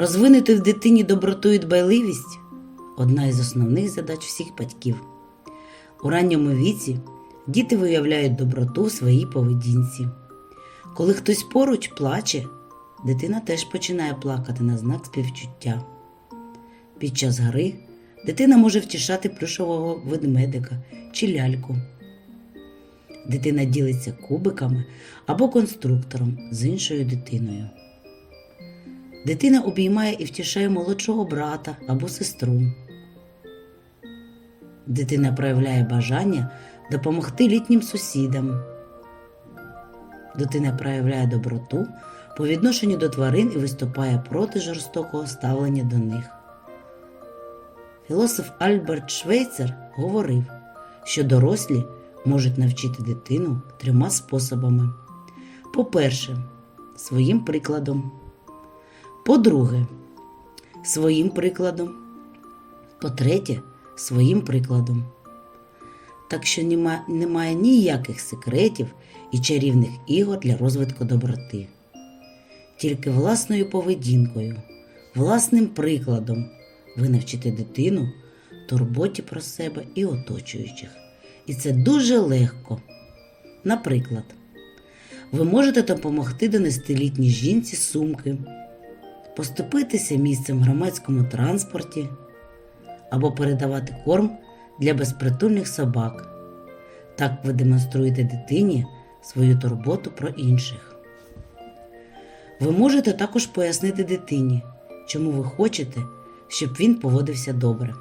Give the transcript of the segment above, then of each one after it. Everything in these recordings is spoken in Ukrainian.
Розвинути в дитині доброту і дбайливість одна із основних задач всіх батьків. У ранньому віці діти виявляють доброту в своїй поведінці. Коли хтось поруч плаче, дитина теж починає плакати на знак співчуття. Під час гри дитина може втішати плюшового ведмедика чи ляльку. Дитина ділиться кубиками або конструктором з іншою дитиною. Дитина обіймає і втішає молодшого брата або сестру. Дитина проявляє бажання допомогти літнім сусідам. Дитина проявляє доброту по відношенню до тварин і виступає проти жорстокого ставлення до них. Філософ Альберт Швейцер говорив, що дорослі можуть навчити дитину трьома способами. По-перше, своїм прикладом. По-друге, своїм прикладом. По-третє, своїм прикладом. Так що нема, немає ніяких секретів і чарівних ігор для розвитку доброти. Тільки власною поведінкою, власним прикладом ви навчите дитину турботі про себе і оточуючих. І це дуже легко. Наприклад, ви можете допомогти донести літній жінці сумки, поступитися місцем в громадському транспорті або передавати корм для безпритульних собак. Так ви демонструєте дитині свою турботу про інших. Ви можете також пояснити дитині, чому ви хочете, щоб він поводився добре.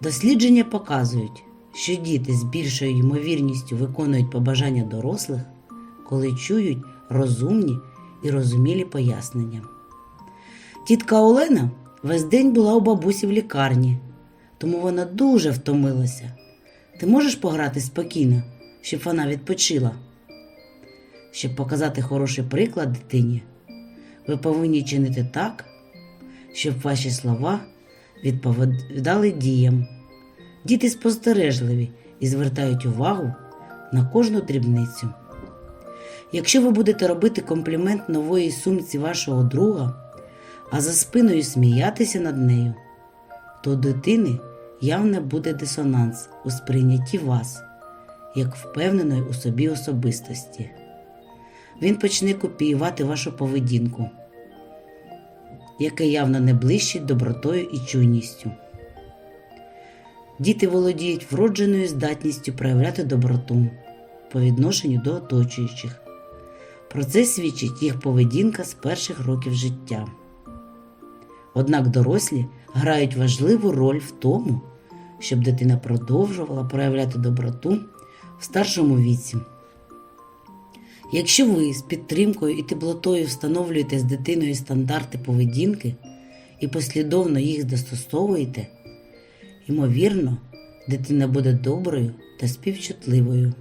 Дослідження показують, що діти з більшою ймовірністю виконують побажання дорослих, коли чують розумні і розумілі пояснення. Тітка Олена весь день була у бабусі в лікарні, тому вона дуже втомилася. Ти можеш пограти спокійно, щоб вона відпочила. Щоб показати хороший приклад дитині, ви повинні чинити так, щоб ваші слова відповідали діям. Діти спостережливі і звертають увагу на кожну дрібницю. Якщо ви будете робити комплімент нової сумці вашого друга, а за спиною сміятися над нею, то дитини явно буде дисонанс у сприйнятті вас, як впевненої у собі особистості. Він почне копіювати вашу поведінку, яка явно не блищить добротою і чуйністю. Діти володіють вродженою здатністю проявляти доброту по відношенню до оточуючих. Про це свідчить їх поведінка з перших років життя. Однак дорослі грають важливу роль в тому, щоб дитина продовжувала проявляти доброту в старшому віці. Якщо ви з підтримкою і теплотою встановлюєте з дитиною стандарти поведінки і послідовно їх застосовуєте, ймовірно, дитина буде доброю та співчутливою.